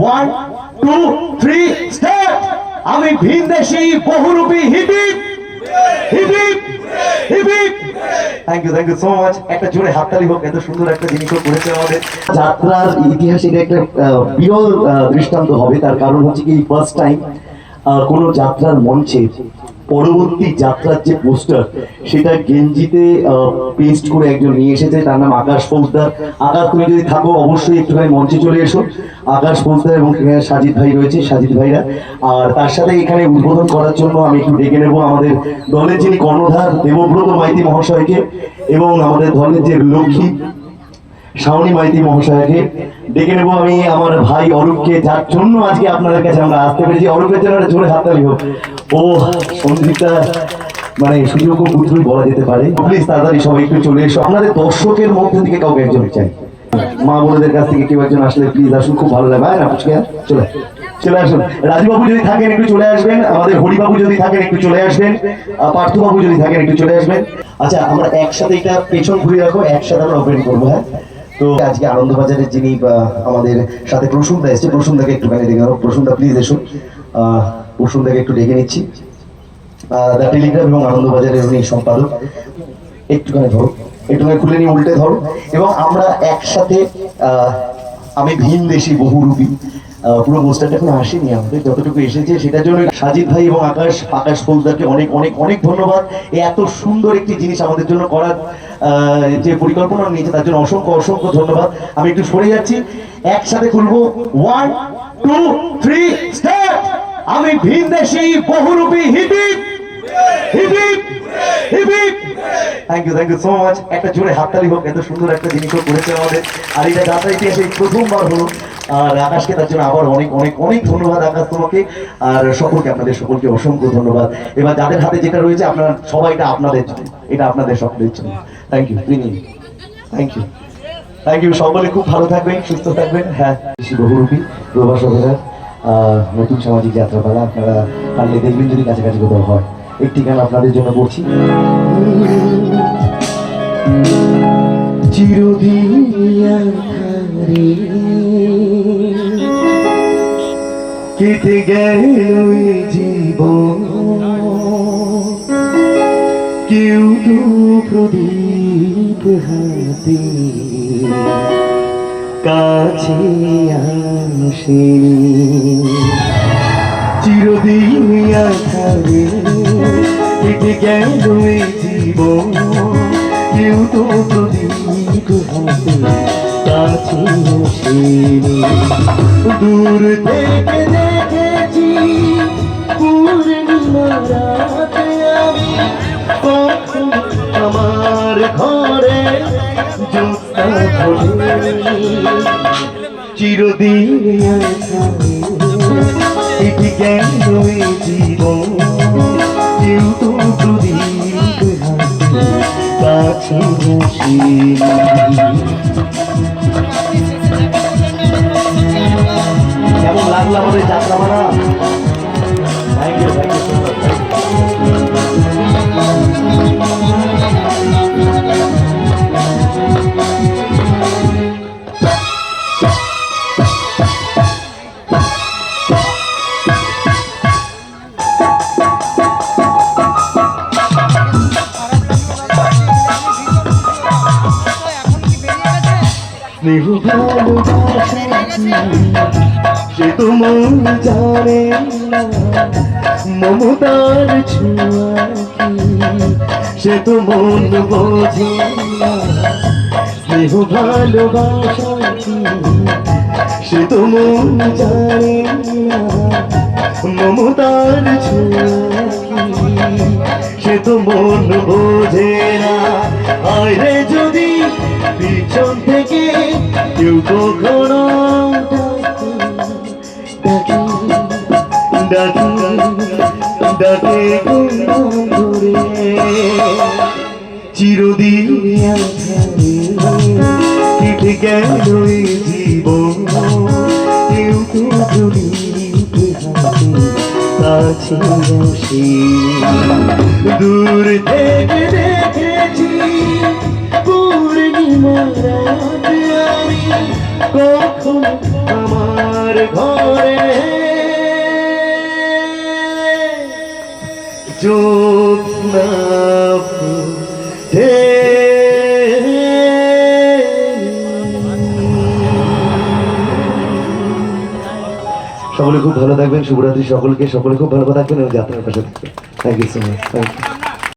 One two three step আমি ভিন ভিনদেশি, বহুরূপী হিবিব হিবিব থ্যাংক ইউ সো মাচ একটা জোরে হাততালি হোক, এত সুন্দর একটা যাত্রার একটা প্রিয় দৃষ্টান্ত হবে। তার কারণ হচ্ছে কি ফার্স্ট টাইম কোনো যাত্রার মঞ্চে পরবর্তী যাত্রার যে পোস্টার, সেটা গেঞ্জিতে পেস্ট করে একজন নিয়ে এসেছে। তার নাম আকাশ ফৌজদার। আকাশ, তুমি যদি থাকো, অবশ্যই একটুখানি মঞ্চে চলে এসো। আকাশ ফৌজদার এবং সাজিদ ভাই রয়েছে, সাজিদ ভাইরা। আর তার সাথে এখানে উদ্বোধন করার জন্য আমি একটু ডেকে নেব আমাদের দলের যিনি কর্ণধার, দেবব্রত মাইতি মহাশয়কে এবং আমাদের দলের যে লক্ষ্মী শাওনি মাইতি মহাশয়কে ডেকে নেব আমি আমার ভাই অরূপকে। যার জন্য আজকে আপনাদের কাছে আমরা আসতে পেরেছি। অরূপের জন্য একটা জোরে হাততালি হোক। ও সঞ্জিতা মানে সুযোগ বুঝবই বলা যেতে পারে। প্লিজ তাড়াতাড়ি সবাই একটু চলে এসো। আপনাদের দর্শকের মধ্যে থেকে কাউকে একজন চাই। মা বোনদের কাছ থেকে কেউ একজন আসলে প্লিজ আসুন, খুব ভালো লাগবে। হ্যাঁ না পুচকে চলে চলে আসুন। রাজুবাবু যদি থাকেন, একটু চলে আসবেন। আমাদের হরিবাবু যদি থাকেন, একটু চলে আসবেন। পার্থবাবু যদি থাকেন, একটু চলে আসবেন। আচ্ছা আমরা একসাথে এটা পেছন ঘুরে রাখো, একসাথে আমরা ওপেন করব হ্যাঁ? তো আজকে আনন্দবাজারের যিনি আমাদের সাথে প্রসুনদা এসছে প্রসুনদাকে একটুখানি দেখে আরও প্রসুনদা প্লিজ এসুন আহ, প্রসুনদাকে একটু ডেকে নিচ্ছি। দ্য টেলিগ্রাম এবং আনন্দবাজারের উনি সম্পাদক একটুখানি ধরো একটুখানি খুলে নিয়ে উল্টে ধরো। এবং আমরা একসাথে আমি ভিন দেশি বহুরূপী পুরো পোস্টারটা এখন আসেনি। আমাদের যতটুকু এসেছে, সেটার জন্য সাজিদ ভাই এবং আকাশ আকাশ ফৌজদারকে অনেক অনেক অনেক ধন্যবাদ। এই এত সুন্দর একটি জিনিস আমাদের জন্য করার যে পরিকল্পনা নিয়েছে তার জন্য অসংখ্য অসংখ্য ধন্যবাদ। আমি একটু সরে যাচ্ছি। একসাথে খুলবো। ওয়ান টু থ্রি স্টার্ট আমি ভিন দেশি বহুরূপী হিবিব! হিবিব! হিবিব! Thank you thank you so much একটা জোরে হাততালি হোক, এত সুন্দর একটা জিনিস ও করেছে আমাদের। আর এটা যাত্রা ইতিহাসে প্রথমবার হলো। আর আকাশকে তার জন্য আবার অনেক অনেক অনেক ধন্যবাদ আকাশ তোমাকে। আর সকলকে, আপনাদের সকলকে অসংখ্য ধন্যবাদ। এবার যাদের হাতে যেটা রয়েছে, আপনার সবাইটা আপনাদের জন্য। এটা আপনাদের সকলের জন্য। থ্যাংক ইউ তিনি থ্যাংক ইউ থ্যাংক ইউ সকলে খুব ভালো থাকবেন, সুস্থ থাকবেন। হ্যাঁ বহুরূপী প্রভাসকেরা নতুন সামাজিক যাত্রাপালা আপনারা পারলে দেখবেন যদি কাছাকাছি কোথাও হয়। একটি গান আপনাদের জন্য করছি। কেটে গেল জীবন কেউ তো প্রদীপ হাতে কাছে আসেনি চিরদিন আধারে কেটে গেল জীবন। কেউ তো প্রদীপ হাতে কাছে আসেনি দূর থেকে দেখেছি আমার ঘরে চিরদিন এটি কাছে কেমন লাগল আমাদের যাত্রা মানা? থ্যাংক ইউ থ্যাংক ইউ স্নেহ সে তো মন জানে মমতার ছোঁয়া সে তো মন বোঝে স্নেহ ভালোবাসা। সে তো মন জানে মমতার ছোঁয়া সে তো মন বোঝে না, আয় রে যদি পিছন থেকে কেউ কখনো ডাকে ডাকে ডাকে ঘুরে চিরদিন কেটে গেল জীবন? কেউ কেউ কাছে দূর থেকে দেখেছি আমার সকলে খুব ভালো থাকবেন, শুভরাত্রি সকলকে, সকলে খুব ভালো থাকবেন, এবং যাত্রার পাশে থাকবেন। Thank you so much thank you